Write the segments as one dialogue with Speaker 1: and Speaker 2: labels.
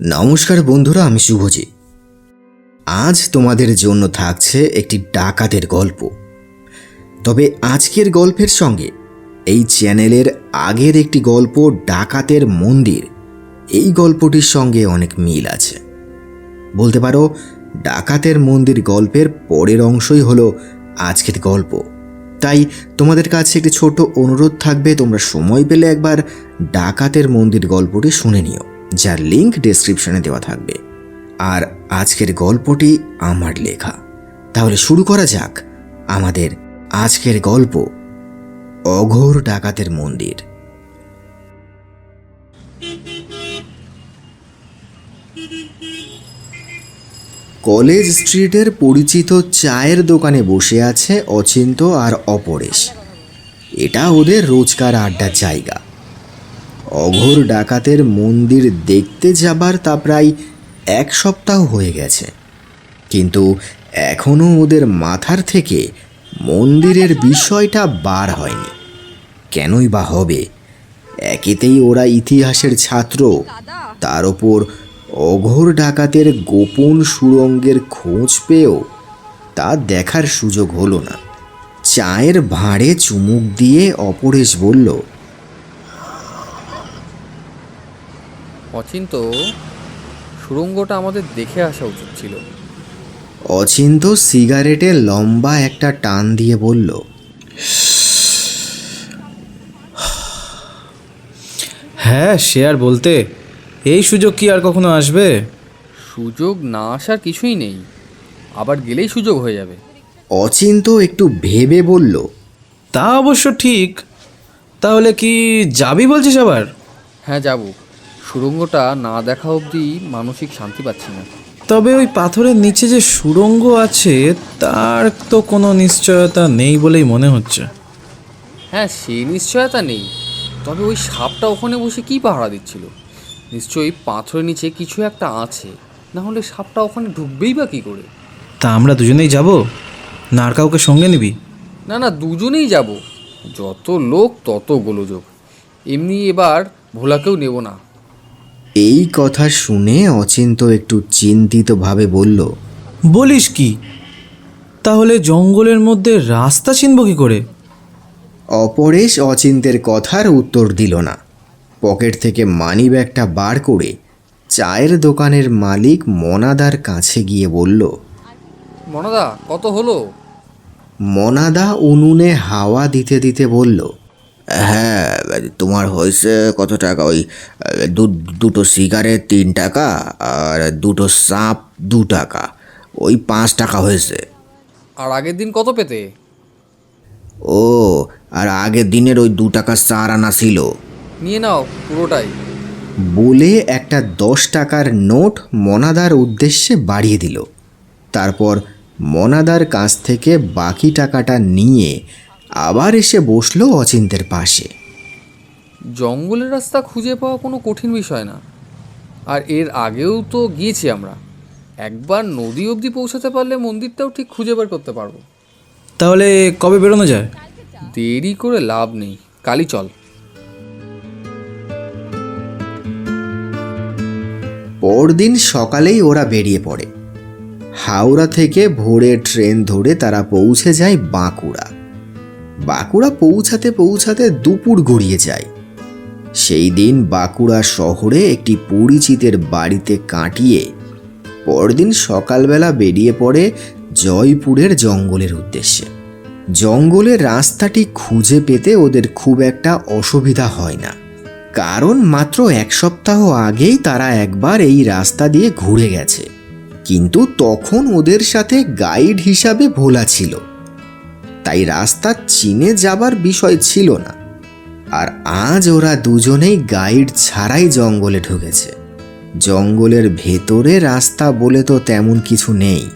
Speaker 1: নমস্কার বন্ধুরা, আমি শুভজিৎ আজ তোমাদের জন্য থাকছে একটি ডাকাতের গল্প। তবে আজকের গল্পের সঙ্গে এই চ্যানেলের আগের একটি গল্প, ডাকাতের মন্দির, এই গল্পটির সঙ্গে অনেক মিল আছে। বলতে পারো, ডাকাতের মন্দির গল্পের পরের অংশই হলো আজকের গল্প। তাই তোমাদের কাছে একটি ছোট অনুরোধ থাকবে, তোমরা সময় পেলে একবার ডাকাতের মন্দির গল্পটি শুনে নিও। যার লিংক ডেসক্রিপশনে দেওয়া থাকবে। আর আজকের গল্পটি আমার লেখা। তাহলে শুরু করা যাক আমাদের আজকের গল্প, অঘোর ডাকাতের মন্দির। কলেজ স্ট্রিটের পরিচিত চায়ের দোকানে বসে আছে অচিন্ত আর অপরেশ। এটা ওদের রোজকার আড্ডার জায়গা। অঘোর ডাকাতের মন্দির দেখতে যাবার তা প্রায় এক সপ্তাহ হয়ে গেছে। কিন্তু এখনও ওদের মাথার থেকে মন্দিরের বিষয়টা বার হয়নি। কেনই বা হবে? একেতেই ওরা ইতিহাসের ছাত্র। তার ওপর অঘোর ডাকাতের গোপন সুরঙ্গের খোঁজ পেয়েও তা দেখার সুযোগ হলো না। চায়ের ভাঁড়ে চুমুক দিয়ে অপরেশ বলল
Speaker 2: অচিন্ত সুড়ঙ্গটা আমাদের দেখে আসা উচিত ছিল।
Speaker 1: অচিন্ত সিগারেটে লম্বা একটা টান দিয়ে বলল
Speaker 3: হ্যাঁ সে আর বলতে এই সুযোগ কি আর কখনো আসবে?
Speaker 2: সুযোগ না আসার কিছুই নেই আবার গেলেই সুযোগ হয়ে যাবে।
Speaker 1: অচিন্ত একটু ভেবে বলল
Speaker 3: তা অবশ্য ঠিক তাহলে কি যাবি বলছিস আবার?
Speaker 2: হ্যাঁ যাব। সুড়ঙ্গটা না দেখা অবধি মানসিক শান্তি পাচ্ছি না।
Speaker 3: তবে ওই পাথরের নিচে যে সুড়ঙ্গ আছে তার তো কোনো নিশ্চয়তা নেই বলেই মনে হচ্ছে।
Speaker 2: হ্যাঁ সে নিশ্চয়তা নেই। তবে ওই সাপটা ওখানে বসে কি পাহারা দিচ্ছিল? নিশ্চয়ই পাথরের নিচে কিছু একটা আছে। না হলে সাপটা ওখানে ঢুকবেই বা কী করে?
Speaker 3: তা আমরা দুজনেই যাব? না আর কাউকে সঙ্গে নিবি?
Speaker 2: না না দুজনেই যাব। যত লোক তত গোলযোগ। এমনি এবার ভোলাকেও নেব না।
Speaker 1: এই কথা শুনে অচিন্ত একটু চিন্তিতভাবে বলল
Speaker 3: বলিস কি? তাহলে জঙ্গলের মধ্যে রাস্তা চিনব কি করে?
Speaker 1: অপরেশ অচিন্তের কথার উত্তর দিল না। পকেট থেকে মানি ব্যাগটা বার করে চায়ের দোকানের মালিক মনাদার কাছে গিয়ে বলল
Speaker 2: মনাদা কত হলো?
Speaker 1: মনাদা উনুনে হাওয়া দিতে দিতে বলল হ্যাঁ তোমার হয়েছে কত টাকা? ওই দু- দুটো সিগারেট তিন টাকা আর দুটো সাপ দু টাকা। ওই পাঁচ টাকা হয়েছে।
Speaker 2: আর আগের দিন কত পেতে?
Speaker 1: ও আর আগের দিনের ওই দু টাকা চার আনা ছিল।
Speaker 2: নিয়ে নাও পুরোটাই।
Speaker 1: বলে একটা দশ টাকার নোট মনাদার উদ্দেশ্যে বাড়িয়ে দিল। তারপর মনাদার কাছ থেকে বাকি টাকাটা নিয়ে আবার এসে বসল অচিন্তের পাশে।
Speaker 2: জঙ্গলের রাস্তা খুঁজে পাওয়া কোনো কঠিন বিষয় না। আর এর আগেও তো গিয়েছি আমরা। একবার নদী অবধি পৌঁছাতে পারলে মন্দিরটাও ঠিক খুঁজে বের করতে পারব।
Speaker 3: তাহলে কবে বেরোনো যায়?
Speaker 2: দেরি করে লাভ নেই। কালি চল।
Speaker 1: পরদিন সকালেই ওরা বেরিয়ে পড়ে। হাওড়া থেকে ভোরে ট্রেন ধরে তারা পৌঁছে যায় বাঁকুড়া। বাঁকুড়া পৌঁছাতে পৌঁছাতে দুপুর গড়িয়ে যায়। সেই দিন বাঁকুড়া শহরে একটি পরিচিতের বাড়িতে কাটিয়ে পরদিন সকালবেলা বেরিয়ে পড়ে জয়পুরের জঙ্গলের উদ্দেশ্যে। জঙ্গলের রাস্তাটি খুঁজে পেতে ওদের খুব একটা অসুবিধা হয় না। কারণ মাত্র এক সপ্তাহ আগেই তারা একবার এই রাস্তা দিয়ে ঘুরে গেছে। কিন্তু তখন ওদের সাথে গাইড হিসাবে ভোলা ছিল। তাই রাস্তা চিনে যাবার বিষয় ছিল না। আর আজ ওরা দুজনেই গাইড ছাড়াই জঙ্গলে ঢুকেছে। জঙ্গলের ভেতরে রাস্তা বলে তো তেমন কিছু নেই।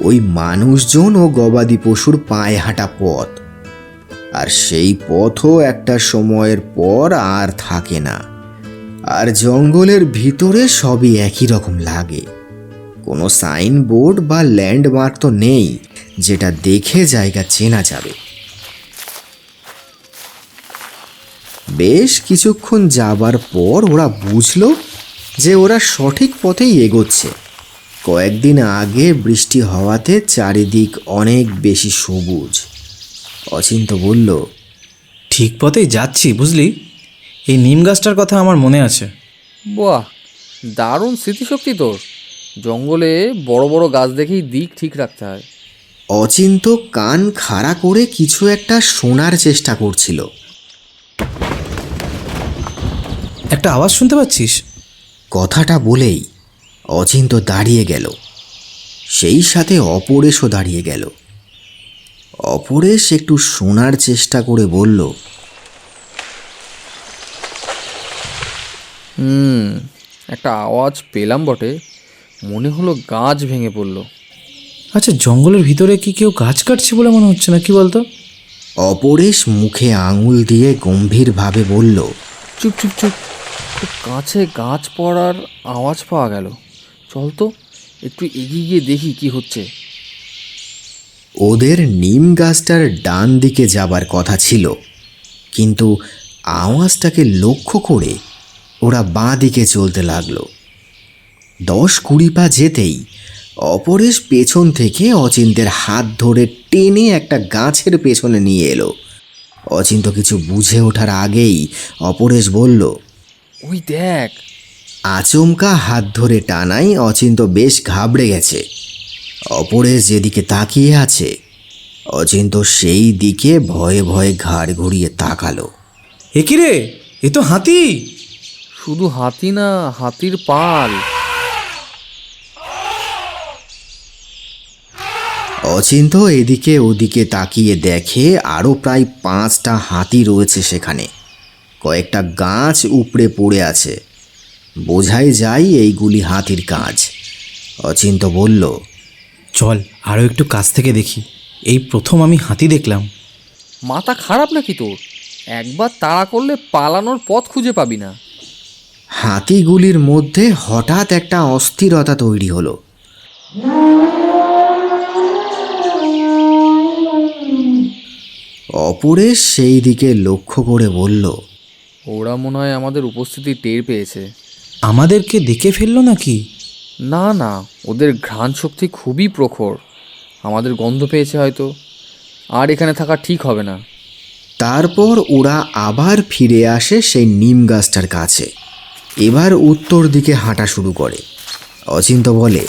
Speaker 1: ওই মানুষজন ও গবাদি পশুর পায়ে হাঁটা পথ। আর সেই পথও একটা সময়ের পর আর থাকে না। আর জঙ্গলের ভিতরে সবই একই রকম লাগে। কোনো সাইনবোর্ড বা ল্যান্ডমার্ক তো নেই। যেটা দেখে জায়গা চেনা যাবে। বেশ কিছুক্ষণ যাবার পর ওরা বুঝলো যে ওরা সঠিক পথেই এগোচ্ছে। কয়েকদিন আগে বৃষ্টি হওয়াতে চারিদিক অনেক বেশি সবুজ। অচিন্ত বলল
Speaker 3: ঠিক পথেই যাচ্ছি বুঝলি? এই নিম গাছটার কথা আমার মনে আছে।
Speaker 2: বাহ দারুণ স্মৃতিশক্তি তোর। জঙ্গলে বড় বড় গাছ দেখেই দিক ঠিক রাখতে হয়।
Speaker 1: অচিন্ত কান খাড়া করে কিছু একটা শোনার চেষ্টা করছিল।
Speaker 3: একটা আওয়াজ শুনতে পাচ্ছিস?
Speaker 1: কথাটা বলেই অচিন্ত দাঁড়িয়ে গেল। সেই সাথে অপরেশও দাঁড়িয়ে গেল। অপরেশ একটু শোনার চেষ্টা করে বলল
Speaker 2: হুম একটা আওয়াজ পেলাম বটে। মনে হলো গাছ ভেঙে পড়ল।
Speaker 3: আচ্ছা জঙ্গলের ভিতরে কি কেউ গাছ কাটছে বলে মনে হচ্ছে না কি বলতো?
Speaker 1: অপরেশ মুখে আঙুল দিয়ে গম্ভীরভাবে বলল
Speaker 2: চুপ চুপ চুপ। খুব কাছে গাছ পড়ার আওয়াজ পাওয়া গেল। চল তো একটু এগিয়ে গিয়ে দেখি কি হচ্ছে।
Speaker 1: ওদের নিম গাছটার ডান দিকে যাবার কথা ছিল কিন্তু আওয়াজটাকে লক্ষ্য করে ওরা বাঁ দিকে চলতে লাগল। দশ কুড়ি পা যেতেই অপরেশ পেছন থেকে অচিন্তের হাত ধরে টেনে একটা গাছের পেছনে নিয়ে এলো। অচিন্ত কিছু বুঝে ওঠার আগেই অপরেশ বলল
Speaker 2: ওই দেখ।
Speaker 1: আচমকা হাত ধরে টানাই অচিন্ত বেশ ঘাবড়ে গেছে। অপরেশ যেদিকে তাকিয়ে আছে অচিন্ত সেই দিকে ভয়ে ভয়ে ঘাড় ঘুরিয়ে তাকালো।
Speaker 3: এ কি রে? এ তো হাতি?
Speaker 2: শুধু হাতি না হাতির পাল।
Speaker 1: অচিন্ত এদিকে ওদিকে তাকিয়ে দেখে আরও প্রায় পাঁচটা হাতি রয়েছে সেখানে। কয়েকটা গাছ উপড়ে পড়ে আছে। বোঝাই যায় এইগুলি হাতির কাজ। অচিন্ত বলল
Speaker 3: চল আরও একটু কাছ থেকে দেখি। এই প্রথম আমি হাতি দেখলাম।
Speaker 2: মাথা খারাপ নাকি তোর? একবার তাড়া করলে পালানোর পথ খুঁজে পাবি না।
Speaker 1: হাতিগুলির মধ্যে হঠাৎ একটা অস্থিরতা তৈরি হলো। অপরেশ সেই দিকে লক্ষ্য করে বলল
Speaker 2: ওরা মনে হয় আমাদের উপস্থিতি টের পেয়েছে।
Speaker 3: আমাদেরকে দেখে ফেলল নাকি?
Speaker 2: না না ওদের ঘ্রাণ শক্তি খুবই প্রখর। আমাদের গন্ধ পেয়েছে হয়তো। আর এখানে থাকা ঠিক হবে না।
Speaker 1: তারপর ওরা আবার ফিরে আসে সেই নিম গাছটার কাছে। এবার উত্তর দিকে হাঁটা শুরু করে। অচিন্ত বলে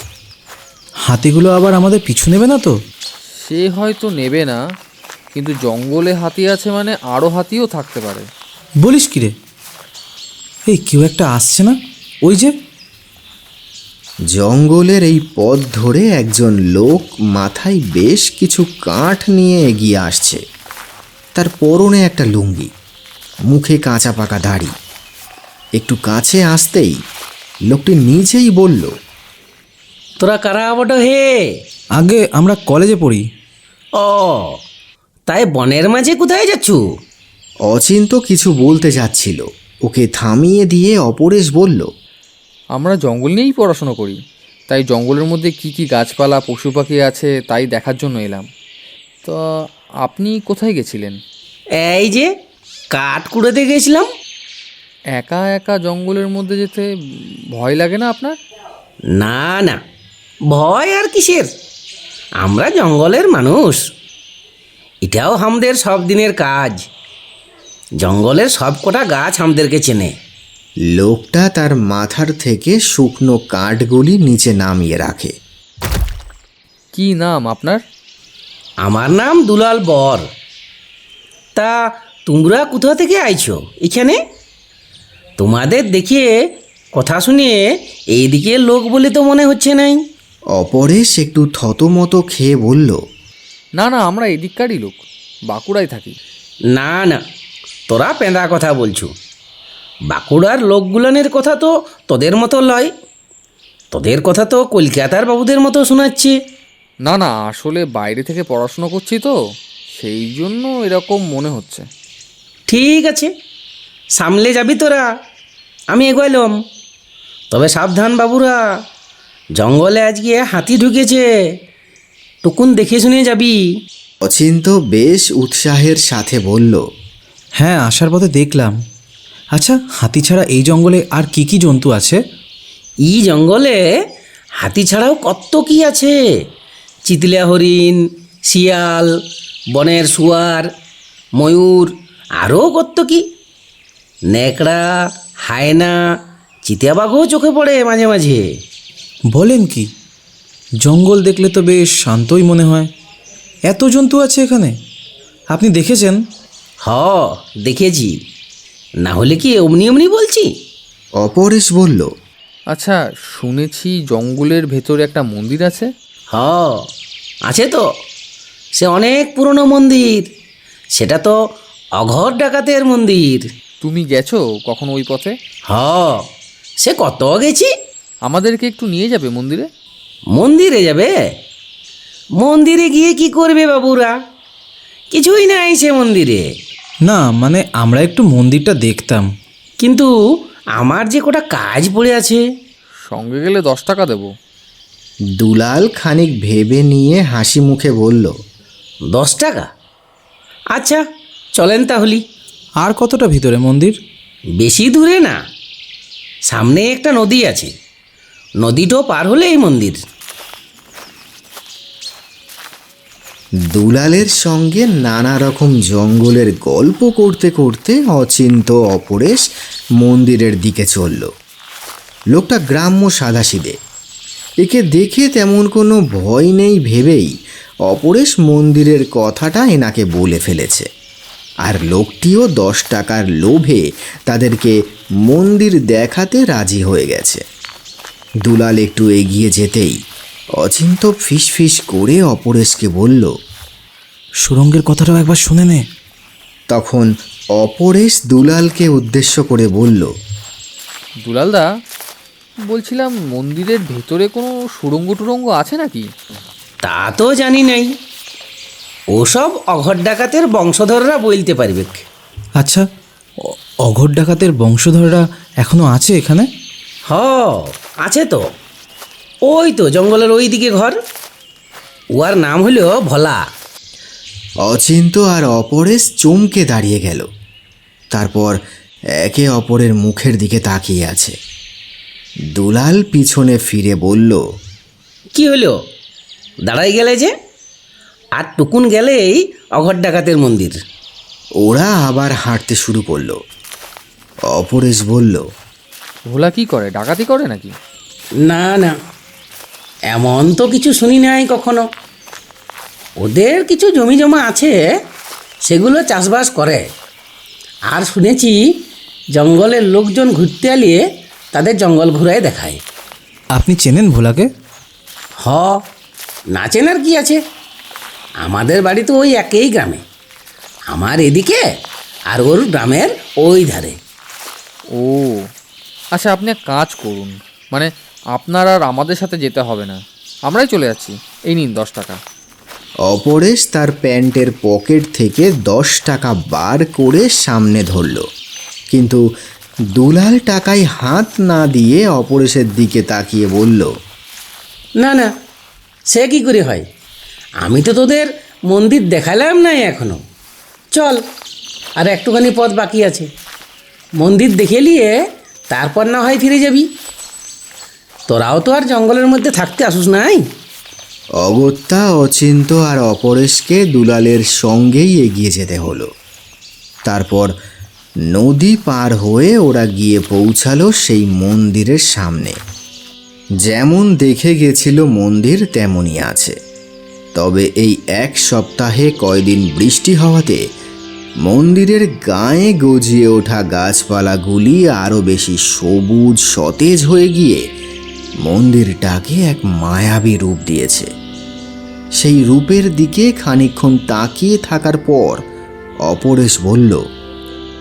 Speaker 3: হাতিগুলো আবার আমাদের পিছু নেবে না তো?
Speaker 2: সে হয়তো নেবে না। কিন্তু জঙ্গলে হাতি আছে মানে আরও হাতিও থাকতে পারে।
Speaker 3: বলিস কি রে? এই কেউ একটা আসছে না? ওই যে?
Speaker 1: জঙ্গলের এই পথ ধরে একজন লোক মাথায় বেশ কিছু কাঠ নিয়ে এগিয়ে আসছে। তার পরনে একটা লুঙ্গি মুখে কাঁচা পাকা দাড়ি। একটু কাছে আসতেই লোকটি নিজেই বলল
Speaker 4: তোরা কারা বটো হে?
Speaker 3: আগে আমরা কলেজে পড়ি।
Speaker 4: ও তাই বনের মাঝে কোথায় যাচ্ছ?
Speaker 1: অচিন্ত কিছু বলতে যাচ্ছিল। ওকে থামিয়ে দিয়ে অপরেশ বলল
Speaker 2: আমরা জঙ্গল নিয়েই পড়াশোনা করি। তাই জঙ্গলের মধ্যে কি কি গাছপালা পশু পাখি আছে তাই দেখার জন্য এলাম। তো আপনি কোথায় গেছিলেন?
Speaker 4: এই যে কাঠ কুড়োতে গেছিলাম।
Speaker 2: একা একা জঙ্গলের মধ্যে যেতে ভয় লাগে না আপনার?
Speaker 4: না না। ভয় আর কিসের? আমরা জঙ্গলের মানুষ। এটাও আমাদের সব দিনের কাজ। জঙ্গলের সব কটা গাছ আমাদেরকে চেনে।
Speaker 1: লোকটা তার মাথার থেকে শুকনো কাঠগুলি নিচে নামিয়ে রাখে।
Speaker 2: কি নাম আপনার?
Speaker 4: আমার নাম দুলাল বর। তা তোমরা কোথা থেকে আইছো এখানে? তোমাদের দেখিয়ে কথা শুনিয়ে এইদিকে লোক বলে তো মনে হচ্ছে নাই।
Speaker 1: অপরেশ একটু থতমত খেয়ে বলল
Speaker 2: না না আমরা এদিককারই লোক। বাঁকুড়ায় থাকি।
Speaker 4: না না তোরা পেঁদা কথা বলছো। বাঁকুড়ার লোকগুলানের কথা তো তোদের মতো লয়। তোদের কথা তো কলকাতার বাবুদের মতো শোনাচ্ছে।
Speaker 2: না না আসলে বাইরে থেকে পড়াশুনো করছি তো সেই জন্য এরকম মনে হচ্ছে।
Speaker 4: ঠিক আছে সামলে যাবি তোরা আমি এগোইলাম তবে সাবধান বাবুরা জঙ্গলে আজকে হাতি ঢুকেছে। টুকুন দেখে শুনে যাবি।
Speaker 1: অচিন্ত বেশ উৎসাহের সাথে বলল
Speaker 3: হ্যাঁ আসার পথে দেখলাম। আচ্ছা হাতি ছাড়া এই জঙ্গলে আর কি কি জন্তু আছে?
Speaker 4: ই জঙ্গলে হাতি ছাড়াও কত কি আছে? চিতলিয়া হরিণ শিয়াল বনের শুয়ার ময়ূর আরও কত কি? নেকড়া হায়না চিতিয়াবাঘও চোখে পড়ে মাঝে মাঝে।
Speaker 3: বলেন কি? জঙ্গল দেখলে তো বেশ শান্তই মনে হয়। এত জন্তু আছে এখানে। আপনি দেখেছেন?
Speaker 4: হ দেখেছি। না হলে কি অমনি অমনি বলছি?
Speaker 1: অপরেশ বলল
Speaker 2: আচ্ছা শুনেছি জঙ্গলের ভেতরে একটা মন্দির আছে।
Speaker 4: হ আছে তো। সে অনেক পুরনো মন্দির। সেটা তো অঘর ডাকাতের মন্দির।
Speaker 2: তুমি গেছো কখনো ওই পথে?
Speaker 4: হ সে কত গেছি?
Speaker 2: আমাদেরকে একটু নিয়ে যাবে মন্দিরে?
Speaker 4: মন্দিরে যাবে? মন্দিরে গিয়ে কি করবে বাবুরা? কিছুই নাই সে মন্দিরে।
Speaker 3: না মানে আমরা একটু মন্দিরটা দেখতাম।
Speaker 4: কিন্তু আমার যে কটা কাজ পড়ে আছে।
Speaker 2: সঙ্গে গেলে দশ টাকা দেবো।
Speaker 1: দুলাল খানিক ভেবে নিয়ে হাসি মুখে বলল
Speaker 4: দশ টাকা? আচ্ছা চলেন তাহলে।
Speaker 3: আর কতটা ভিতরে মন্দির?
Speaker 4: বেশি দূরে না। সামনে একটা নদী আছে। নদীটাও পার হলে এই মন্দির।
Speaker 1: দুলালের সঙ্গে নানা রকম জঙ্গলের গল্প করতে করতে অচিন্ত অপরেশ মন্দিরের দিকে চলল। লোকটা গ্রাম্য সাদাসিদে একে দেখে তেমন কোনো ভয় নেই ভেবেই অপরেশ মন্দিরের কথাটা এনাকে বলে ফেলেছে। আর লোকটিও দশ টাকার লোভে তাদেরকে মন্দির দেখাতে রাজি হয়ে গেছে। দুলাল একটু এগিয়ে যেতেই অচিন্ত ফিসফিস করে অপরেশকে বলল
Speaker 3: সুরঙ্গের কথাটাও একবার শুনে নে।
Speaker 1: তখন অপরেশ দুলালকে উদ্দেশ্য করে বলল
Speaker 2: দুলালদা বলছিলাম মন্দিরের ভেতরে কোনো সুড়ঙ্গ টুরঙ্গ আছে নাকি?
Speaker 4: তা তো জানি নাই। ওসব অঘর ডাকাতের বংশধররা বলতে পারবে।
Speaker 3: আচ্ছা অঘর ডাকাতের বংশধররা এখনও আছে এখানে?
Speaker 4: হ আছে তো। ওই তো জঙ্গলের ওই দিকে ঘর। ওর নাম হলো ভোলা।
Speaker 1: অচিন্ত আর অপরেশ চমকে দাঁড়িয়ে গেল। তারপর একে অপরের মুখের দিকে তাকিয়ে আছে। দুলাল পিছনে ফিরে বলল
Speaker 4: কি হলো? দাঁড়াই গেলে যে? আর টুকুন গেলেই অঘর ডাকাতের মন্দির।
Speaker 1: ওরা আবার হাঁটতে শুরু করল। অপরেশ বলল
Speaker 2: ভোলা কি করে? ডাকাতি করে নাকি?
Speaker 4: না না। এমন তো কিছু শুনি নাই কখনো। ওদের কিছু জমি জমা আছে সেগুলো চাষবাস করে। আর শুনেছি জঙ্গলের লোকজন ঘুরতে এলিয়ে তাদের জঙ্গল ঘুরায় দেখায়।
Speaker 3: আপনি চেনেন ভোলাকে?
Speaker 4: হ না চেনার কি আছে? আমাদের বাড়ি তো ওই একই গ্রামে। আমার এদিকে আর ওর গ্রামের ওই ধারে।
Speaker 2: ও আচ্ছা আপনি এক কাজ করুন। মানে আপনার আর আমাদের সাথে যেতে হবে না। আমরাই চলে যাচ্ছি। এই নিন দশ টাকা।
Speaker 1: অপরেশ তার প্যান্টের পকেট থেকে দশ টাকা বার করে সামনে ধরল। কিন্তু দুলাল টাকায় হাত না দিয়ে অপরেশের দিকে তাকিয়ে বলল
Speaker 4: না না সে কি করে হয়? আমি তো তোদের মন্দির দেখালাম নাই এখনও। চল আর একটুখানি পথ বাকি আছে। মন্দির দেখে নিয়ে তারপর না হয় ফিরে যাবি। তোরাও তো আর জঙ্গলের মধ্যে থাকতে আসুস নাই
Speaker 1: অগত্যা, অচিন্ত আর অপরেশকে দুলালের সঙ্গেই এগিয়ে যেতে হলো। তারপর নদী পার হয়ে ওরা গিয়ে পৌঁছালো সেই মন্দিরের সামনে। যেমন দেখে গেছিল মন্দির, তেমনই আছে। তবে এই এক সপ্তাহে কয়দিন বৃষ্টি হওয়াতে মন্দিরের গায়ে গজিয়ে ওঠা গাছপালাগুলি আরও বেশি সবুজ সতেজ হয়ে গিয়ে মন্দিরটাকে এক মায়াবী রূপ দিয়েছে। সেই রূপের দিকে খানিকক্ষণ তাকিয়ে থাকার পর অপরেশ বলল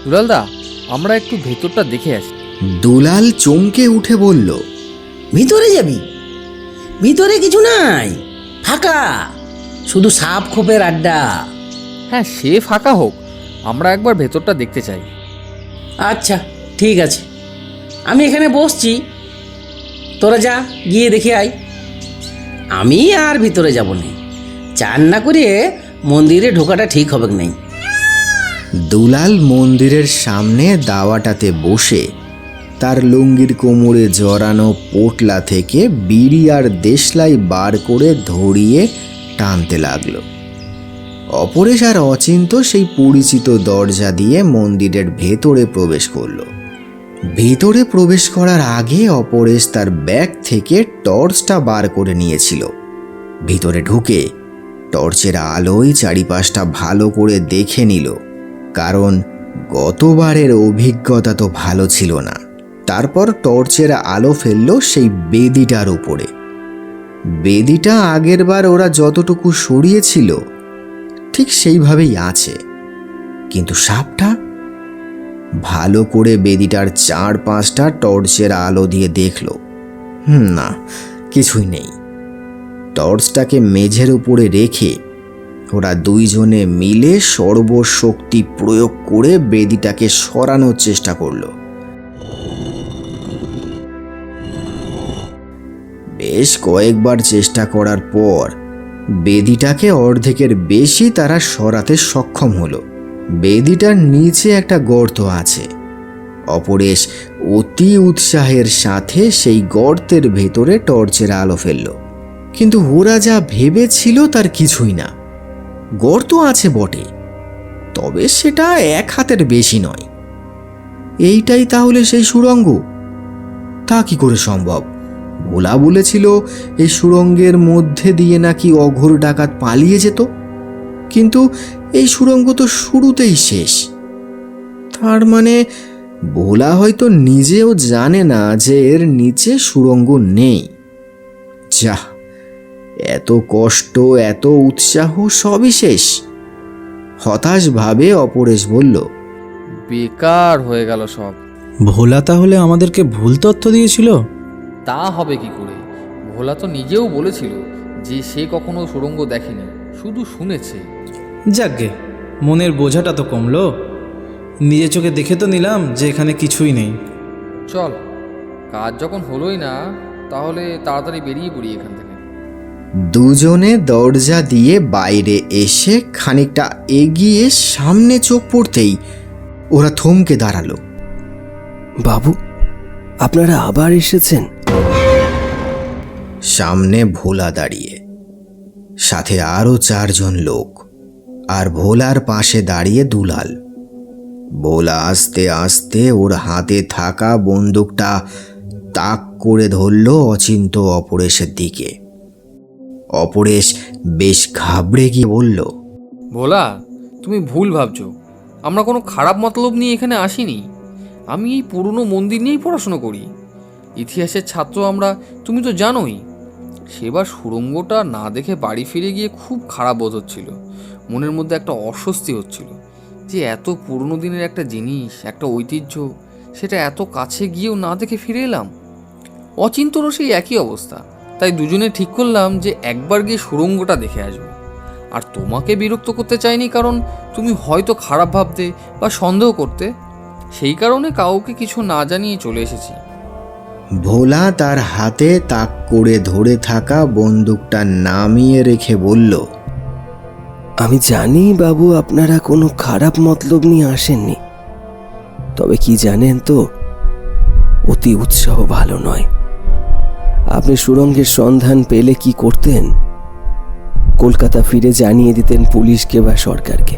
Speaker 2: দুলালদা আমরা একটু ভেতরটা দেখে আসি।
Speaker 1: দুলাল চমকে উঠে বলল
Speaker 4: ভিতরে যাবি? ভিতরে কিছু নাই ফাঁকা। শুধু সাপ খোপের আড্ডা।
Speaker 2: হ্যাঁ সে ফাঁকা হোক। আমরা একবার ভেতরটা দেখতে চাই।
Speaker 4: আচ্ছা ঠিক আছে। আমি এখানে বসছি। তোরা যা গিয়ে দেখে আয়। আমি আর ভিতরে যাব না। চান না করে মন্দিরে ঢোকাটা ঠিক হবে নাই।
Speaker 1: দুলাল মন্দিরের সামনে দাওয়াটাতে বসে তার লুঙ্গির কোমরে জড়ানো পোটলা থেকে বিড়ি আর দেশলাই বার করে ধরিয়ে টানতে লাগল। অপরেশ আর অচিন্ত সেই পরিচিত দরজা দিয়ে মন্দিরের ভেতরে প্রবেশ করল। ভেতরে প্রবেশ করার আগে অপরেশ তার ব্যাগ থেকে টর্চটা বার করে নিয়েছিল। ভিতরে ঢুকে টর্চের আলোয় চারিপাশটা ভালো করে দেখে নিল, কারণ গতবারের অভিজ্ঞতা তো ভালো ছিল না। তারপর টর্চের আলো ফেলল সেই বেদিটার উপরে। বেদিটা আগেরবার ওরা যতটুকু সরিয়েছিল ঠিক সেইভাবেই আছে। কিন্তু সাপটা? ভালো করে বেদিটার চার পাঁচটা টর্চের আলো দিয়ে দেখল। হুম, না, কিছুই নেই। টর্চটাকে মেঝের উপরে রেখে ওরা দুইজনে মিলে সর্বশক্তি প্রয়োগ করে বেদিটাকে সরানোর চেষ্টা করল। বেশ কয়েকবার চেষ্টা করার পর বেদিটাকে অর্ধেকের বেশি তারা সরাতে সক্ষম হলো। বেদিটার নিচে একটা গর্ত আছে। অপরেশ অতি উৎসাহের সাথে সেই গর্তের ভেতরে টর্চের আলো ফেলল। কিন্তু ওরা যা ভেবেছিল তার কিছুই না। গর্ত আছে বটে, তবে সেটা এক হাতের বেশি নয়। এইটাই তাহলে সেই সুড়ঙ্গ? তা কি করে সম্ভব? ভোলা বলেছিল এই সুড়ঙ্গের মধ্যে দিয়ে নাকি অঘোর ডাকাত পালিয়ে যেত। কিন্তু এই সুড়ঙ্গ তো শুরুতেই শেষ। তার মানে ভোলা হয়তো নিজেও জানে না যে এর নিচে সুড়ঙ্গ নেই। যা এত কষ্ট এত উৎসাহ সবই শেষ। হতাশভাবে অপরেশ বলল
Speaker 2: বেকার হয়ে গেল সব।
Speaker 3: ভোলা তাহলে আমাদেরকে ভুল তথ্য দিয়েছিল?
Speaker 2: তা হবে কি করে? ভোলা তো নিজেও বলেছিল যে সে কখনো সুড়ঙ্গ দেখেনি শুধু শুনেছে।
Speaker 3: যাকগে মনের বোঝাটা তো কমলো। নিজের চোখে দেখে তো নিলাম যে এখানে কিছুই নেই।
Speaker 2: চল কাজ যখন হলোই না তাহলে তাড়াতাড়ি বেরিয়ে পড়ি এখান থেকে।
Speaker 1: দুজনে দরজা দিয়ে বাইরে এসে খানিকটা এগিয়ে সামনে চোখ পড়তেই ওরা থমকে দাঁড়াল।
Speaker 5: বাবু আপনারা আবার এসেছেন?
Speaker 1: সামনে ভোলা দাঁড়িয়ে। সাথে আরও চারজন লোক, আর ভোলার পাশে দাঁড়িয়ে দুলাল। ভোলা আস্তে আস্তে ওর হাতে থাকা বন্দুকটা তাক করে ধরল অচিন্ত অপরেশের দিকে। অপরেশ বেশ ঘাবড়ে গিয়ে বলল,
Speaker 2: ভোলা, তুমি ভুল ভাবছ। আমরা কোনো খারাপ মতলব নিয়ে এখানে আসিনি। আমি এই পুরনো মন্দির নিয়েই পড়াশুনো করি। ইতিহাসের ছাত্র আমরা, তুমি তো জানোই। সেবার সুড়ঙ্গটা না দেখে বাড়ি ফিরে গিয়ে খুব খারাপ বোধ হচ্ছিল। মনের মধ্যে একটা অস্বস্তি হচ্ছিল যে এত পুরনো দিনের একটা জিনিস, একটা ঐতিহ্য, সেটা এত কাছে গিয়েও না দেখে ফিরে এলাম। অচিন্তরও সেই একই অবস্থা। তাই দুজনে ঠিক করলাম যে একবার গিয়ে সুড়ঙ্গটা দেখে আসব। আর তোমাকে বিরক্ত করতে চাইনি কারণ তুমি হয়তো খারাপ ভাবতে বা সন্দেহ করতে। সেই কারণে কাউকে কিছু না জানিয়ে চলে এসেছি।
Speaker 1: ভোলা তার হাতে তাক করে ধরে থাকা বন্দুকটা নামিয়ে রেখে বলল,
Speaker 5: আমি জানি বাবু আপনারা কোনো খারাপ মতলব নিয়ে আসেননি। তবে কি জানেন তো, অতি উৎসাহ ভালো নয়। আপনি সুরঙ্গের সন্ধান পেলে কি করতেন? কলকাতা ফিরে জানিয়ে দিতেন পুলিশকে বা সরকারকে।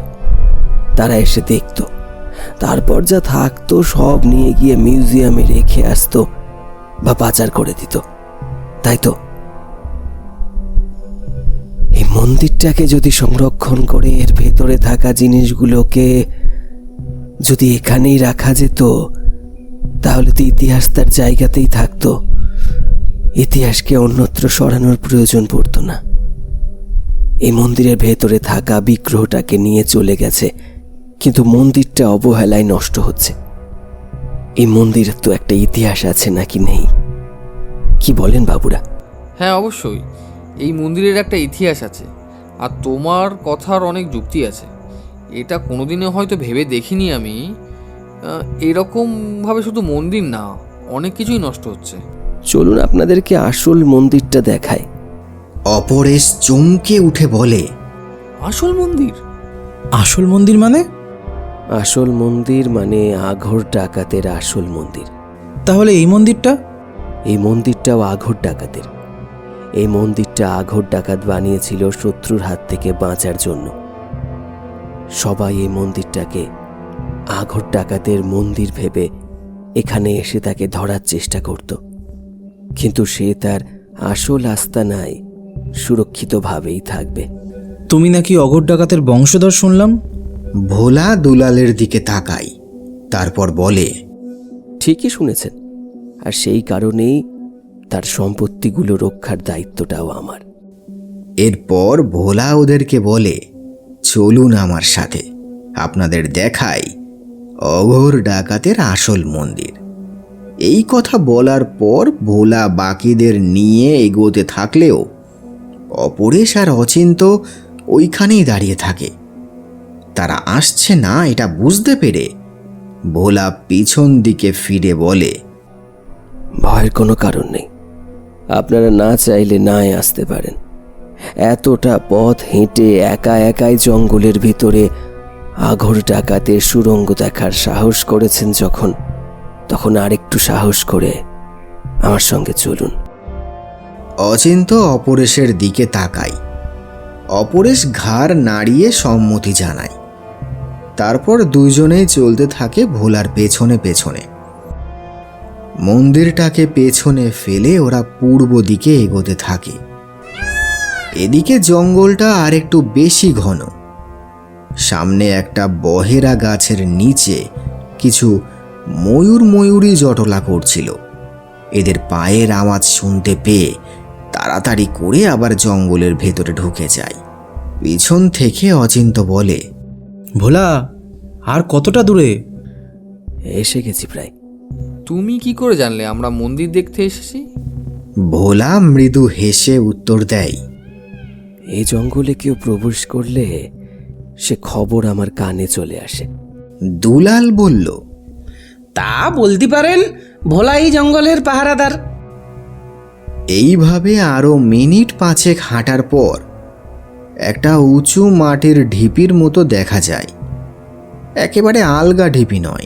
Speaker 5: তারা এসে দেখত। তারপর যা থাকতো সব নিয়ে গিয়ে মিউজিয়ামে রেখে আসতো। বা পাচার করে দিত। তাই তো? এই মন্দিরটাকে যদি সংরক্ষণ করে, এর ভেতরে থাকা জিনিসগুলোকে যদি এখানেই রাখা যেত, তাহলে তো ইতিহাস তার জায়গাতেই থাকতো। ইতিহাসকে অন্যত্র সরানোর প্রয়োজন পড়তো না। এই মন্দিরের ভেতরে থাকা বিগ্রহটাকে নিয়ে চলে গেছে, কিন্তু মন্দিরটা অবহেলায় নষ্ট হচ্ছে। এই মন্দিরের তো একটা ইতিহাস আছে নাকি নেই? কি বলেন বাবুরা?
Speaker 2: হ্যাঁ অবশ্যই। এই মন্দিরের একটা ইতিহাস আছে আর তোমার কথার অনেক যুক্তি আছে। এটা কোনোদিনও হয়তো ভেবে দেখিনি আমি। এরকমভাবে শুধু মন্দির না অনেক কিছুই নষ্ট হচ্ছে।
Speaker 5: চলুন আপনাদেরকে আসল মন্দিরটা দেখায়
Speaker 1: অপরেশ চমকে উঠে বলে
Speaker 2: আসল মন্দির?
Speaker 3: আসল মন্দির মানে?
Speaker 5: আসল মন্দির মানে আঘর ডাকাতের আসল মন্দির।
Speaker 3: তাহলে এই মন্দিরটা?
Speaker 5: এই মন্দিরটাও আঘর ডাকাতের। এই মন্দিরটা আঘর ডাকাত বানিয়েছিল শত্রুর হাত থেকে বাঁচার জন্য। সবাই এই মন্দিরটাকে আঘর ডাকাতের মন্দির ভেবে এখানে এসে তাকে ধরার চেষ্টা করত। কিন্তু সে তার আসল আস্তানায় সুরক্ষিতভাবেই থাকবে।
Speaker 3: তুমি নাকি অঘর ডাকাতের বংশধর শুনলাম?
Speaker 1: ভোলা দুলালের দিকে তাকাই তারপর বলে
Speaker 5: ঠিকই শুনেছেন আর সেই কারণেই তার সম্পত্তিগুলো রক্ষার দায়িত্বটাও আমার।
Speaker 1: এরপর ভোলা ওদেরকে বলে চলুন আমার সাথে আপনাদের দেখাই অঘোর ডাকাতের আসল মন্দির। এই কথা বলার পর ভোলা বাকিদের নিয়ে এগোতে থাকলেও অপরেশ আর অচিন্ত ওইখানেই দাঁড়িয়ে থাকে। তারা আসছে না এটা বুঝতে পেরে ভোলা পিছন দিকে ফিরে বলে
Speaker 5: ভয়ের কোনো কারণ নেই। আপনারা না চাইলে নাই আসতে পারেন। এতটা পথ হেঁটে একা একাই জঙ্গলের ভিতরে আঘর ডাকাতের সুরঙ্গ দেখার সাহস করেছেন যখন তখন আরেকটু সাহস করে আমার সঙ্গে চলুন।
Speaker 1: অচিন্ত অপরেশের দিকে তাকাই অপরেশ ঘাড় নাড়িয়ে সম্মতি জানায়। তারপর দুইজনেই চলতে থাকে ভোলার পেছনে পেছনে। মন্দিরটাকে পেছনে ফেলে ওরা পূর্ব দিকে এগোতে থাকে। এদিকে জঙ্গলটা আর একটু বেশি ঘন। সামনে একটা বহেরা গাছের নিচে কিছু ময়ূর ময়ূরী জটলা করছিল। এদের পায়ের আওয়াজ শুনতে পেয়ে তাড়াতাড়ি করে আবার জঙ্গলের ভেতরে ঢুকে যায়। পিছন থেকে অচিন্ত বলে
Speaker 3: ভোলা আর কতটা দূরে?
Speaker 5: এসে গেছি প্রায়।
Speaker 2: তুমি কি করে জানলে? আমরা মন্দির দেখতে এসেছি।
Speaker 1: ভোলা মৃদু হেসে উত্তর দেয়।
Speaker 5: এই জঙ্গলে কেউ প্রবেশ করলে সে খবর আমার কানে চলে আসে।
Speaker 1: দুলাল বলল
Speaker 4: তা বলতে পারেন ভোলা এই জঙ্গলের পাহারাদার।
Speaker 1: এইভাবে আরও মিনিট পাঁচেক হাঁটার পর একটা উঁচু মাটির ঢিপির মতো দেখা যায়। একেবারে আলগা ঢিপি নয়।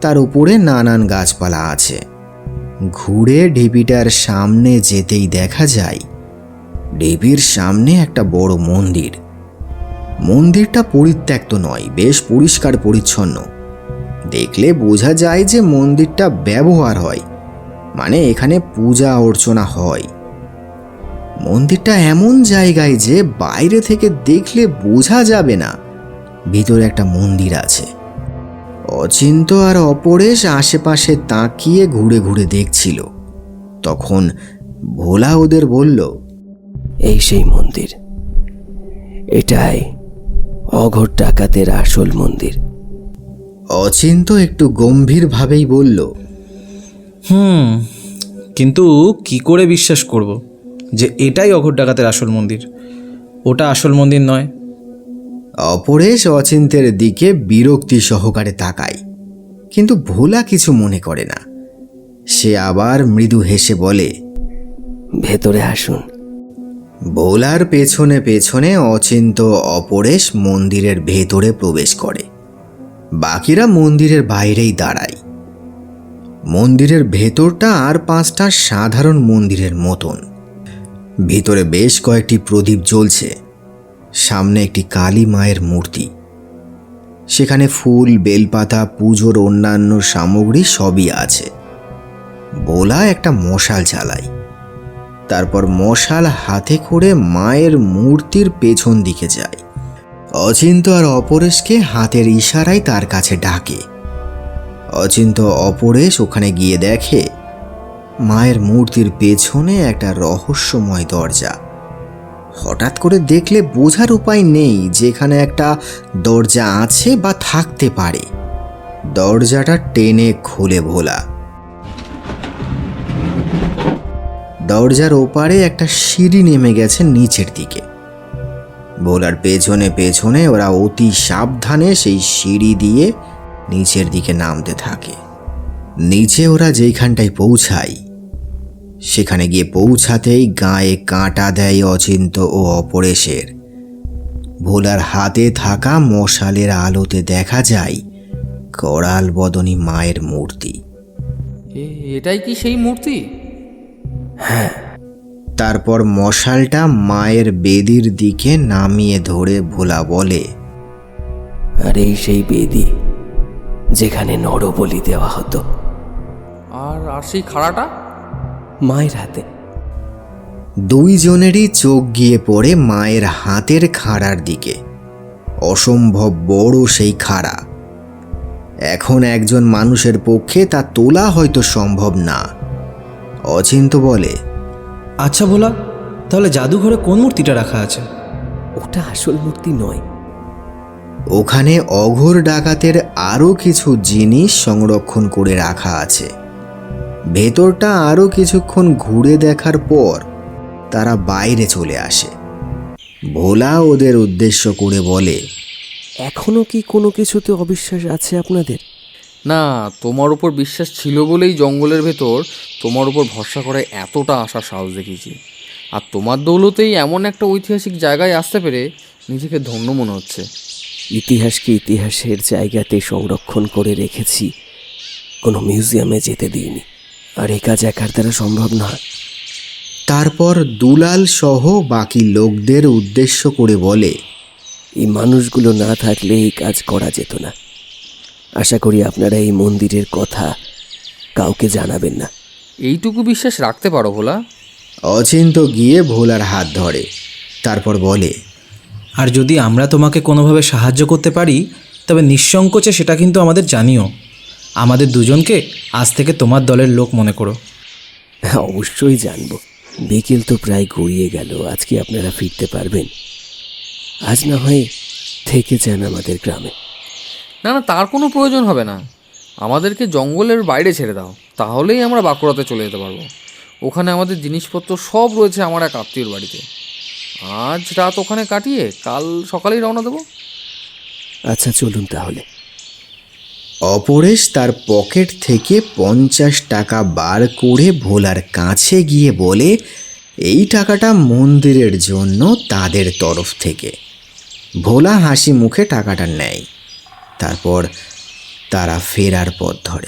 Speaker 1: তার উপরে নানান গাছপালা আছে। ঘুরে ঢিপিটার সামনে যেতেই দেখা যায়, ঢিপির সামনে একটা বড় মন্দির। মন্দিরটা পরিত্যক্ত নয়, বেশ পরিষ্কার পরিচ্ছন্ন। দেখলে বোঝা যায় যে মন্দিরটা ব্যবহার হয় মানে এখানে পূজা অর্চনা হয়। মন্দিরটা এমন জায়গায় যে বাইরে থেকে দেখলে বোঝা যাবে না। ভিতরে একটা মন্দির আছে। অচিন্ত আর অপরেশ আশেপাশে তাকিয়ে ঘুরে ঘুরে দেখছিল। তখন ভোলা ওদের বলল
Speaker 5: এই সেই মন্দির। এটাই অঘর ডাকাতের আসল মন্দির।
Speaker 1: অচিন্ত একটু গম্ভীরভাবেই বলল
Speaker 3: হুম কিন্তু কি করে বিশ্বাস করব? যে এটাই অঘর ডাকাতের আসল মন্দির। ওটা আসল মন্দির নয়।
Speaker 1: অপরেশ অচিন্তের দিকে বিরক্তি সহকারে তাকায় কিন্তু ভোলা কিছু মনে করে না। সে আবার মৃদু হেসে বলে
Speaker 5: ভেতরে আসুন।
Speaker 1: ভোলার পেছনে পেছনে অচিন্ত অপরেশ মন্দিরের ভেতরে প্রবেশ করে। বাকিরা মন্দিরের বাইরেই দাঁড়ায়। মন্দিরের ভেতরটা আর পাঁচটা সাধারণ মন্দিরের মতন। ভিতরে বেশ কয়েকটি প্রদীপ জ্বলছে। সামনে একটি কালী মায়ের মূর্তি। সেখানে ফুল, বেলপাতা, পুজোর অন্যান্য সামগ্রী সবই আছে। বোলা একটা মশাল জ্বালায় তারপর মশাল হাতে করে মায়ের মূর্তির পেছন দিকে যায়। অচিন্ত আর অপরেশকে হাতের ইশারায় তার কাছে ডাকে। অচিন্ত অপরেশ ওখানে গিয়ে দেখে মায়ের মূর্তির পেছনে একটা রহস্যময় দরজা। হঠাৎ করে দেখলে বোঝার উপায় নেই যেখানে একটা দরজা আছে বা থাকতে পারে। দরজাটা টেনে খুলে ভোলা। দরজার ওপারে একটা সিঁড়ি নেমে গেছে নিচের দিকে। ভোলার পেছনে পেছনে ওরা অতি সাবধানে সেই সিঁড়ি দিয়ে নিচের দিকে নামতে থাকে। নিচে ওরা যেইখানটায় পৌঁছায় সেখানে গিয়ে পৌঁছাতেই গায়ে কাঁটা দেয় অচিন্ত ও অপরেশের। ভোলার হাতে থাকা মশালের আলোতে দেখা যায় করাল বদনী মায়ের মূর্তি।
Speaker 2: এ- এটাই কি সেই মূর্তি? হ্যাঁ।
Speaker 1: তারপর মশালটা মায়ের বেদির দিকে নামিয়ে ধরে ভোলা বলে
Speaker 5: আর এই সেই বেদি যেখানে নরবলি দেওয়া হতো।
Speaker 2: আর আর সেই খাড়াটা?
Speaker 5: মায়ের হাতে।
Speaker 1: দুইজনেরই চোখ গিয়ে পড়ে মায়ের হাতের খাড়ার দিকে। অসম্ভব বড় সেই খাড়া। এখন একজন মানুষের পক্ষে তা তোলা হয়তো সম্ভব না। অচিন্ত বলে
Speaker 3: আচ্ছা ভোলা তাহলে জাদুঘরে কোন মূর্তিটা রাখা আছে?
Speaker 5: ওটা আসল মূর্তি নয়।
Speaker 1: ওখানে অঘোর ডাকাতের আরও কিছু জিনিস সংরক্ষণ করে রাখা আছে। ভেতরটা আরও কিছুক্ষণ ঘুরে দেখার পর তারা বাইরে চলে আসে। ভোলা ওদের উদ্দেশ্য করে বলে
Speaker 5: এখনও কি কোনো কিছুতে অবিশ্বাস আছে আপনাদের?
Speaker 2: না তোমার উপর বিশ্বাস ছিল বলেই জঙ্গলের ভেতর তোমার উপর ভরসা করে এতটা আশা সাহস দেখিয়েছি। আর তোমার দৌলতেই এমন একটা ঐতিহাসিক জায়গায় আসতে পেরে নিজেকে ধন্য মনে হচ্ছে।
Speaker 5: ইতিহাসকে ইতিহাসের জায়গাতে সংরক্ষণ করে রেখেছি কোনো মিউজিয়ামে যেতে দিইনি। আর এই কাজ একার দ্বারা সম্ভব নয়।
Speaker 1: তারপর দুলাল সহ বাকি লোকদের উদ্দেশ্য করে বলে
Speaker 5: এই মানুষগুলো না থাকলে এই কাজ করা যেত না। আশা করি আপনারা এই মন্দিরের কথা কাউকে জানাবেন না।
Speaker 2: এইটুকু বিশ্বাস রাখতে পারো ভোলা।
Speaker 1: অচিন্ত গিয়ে ভোলার হাত ধরে তারপর বলে
Speaker 3: আর যদি আমরা তোমাকে কোনোভাবে সাহায্য করতে পারি তবে নিঃসংকোচে সেটা কিন্তু আমাদের জানিও। আমাদের দুজনকে আজ থেকে তোমার দলের লোক মনে করো।
Speaker 5: হ্যাঁ অবশ্যই জানব। বিকেল তো প্রায় গড়িয়ে গেল আজকে আপনারা ফিরতে পারবেন। আজ না হয় থেকে যান আমাদের গ্রামে।
Speaker 2: না না তার কোনো প্রয়োজন হবে না। আমাদেরকে জঙ্গলের বাইরে ছেড়ে দাও তাহলেই আমরা বাঁকুড়াতে চলে যেতে পারব। ওখানে আমাদের জিনিসপত্র সব রয়েছে আমার এক আত্মীয়র বাড়িতে। আজ রাত ওখানে কাটিয়ে কাল সকালেই রওনা দেবো।
Speaker 5: আচ্ছা চলুন তাহলে।
Speaker 1: অপরেশ তার পকেট থেকে পঞ্চাশ টাকা বার করে ভোলার কাছে গিয়ে বলে, এই টাকাটা মন্দিরের জন্য তাদের তরফ থেকে। ভোলা হাসি মুখে টাকাটা নেয়। তারপর তারা ফেরার পথ ধরে।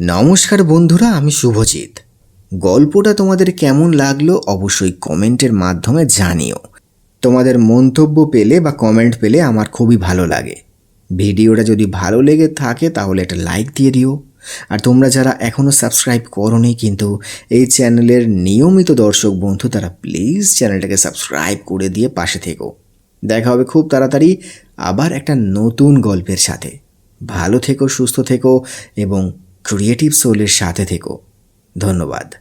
Speaker 1: নমস্কার বন্ধুরা, আমি শুভজিৎ। গল্পটা তোমাদের কেমন লাগল অবশ্যই কমেন্টের মাধ্যমে জানিও। তোমাদের মন্তব্য পেলে বা কমেন্ট পেলে আমার খুবই ভালো লাগে। ভিডিওটা যদি ভালো লেগে থাকে তাহলে একটা লাইক দিয়ে দিও। আর তোমরা যারা এখনও সাবস্ক্রাইব করোনি কিন্তু এই চ্যানেলের নিয়মিত দর্শক বন্ধু, তারা প্লিজ চ্যানেলটাকে সাবস্ক্রাইব করে দিয়ে পাশে থেকো। দেখা হবে খুব তাড়াতাড়ি আবার একটা নতুন গল্পের সাথে। ভালো থেকো, সুস্থ থেকো এবং ক্রিয়েটিভ সোলের সাথে থেকো। ধন্যবাদ।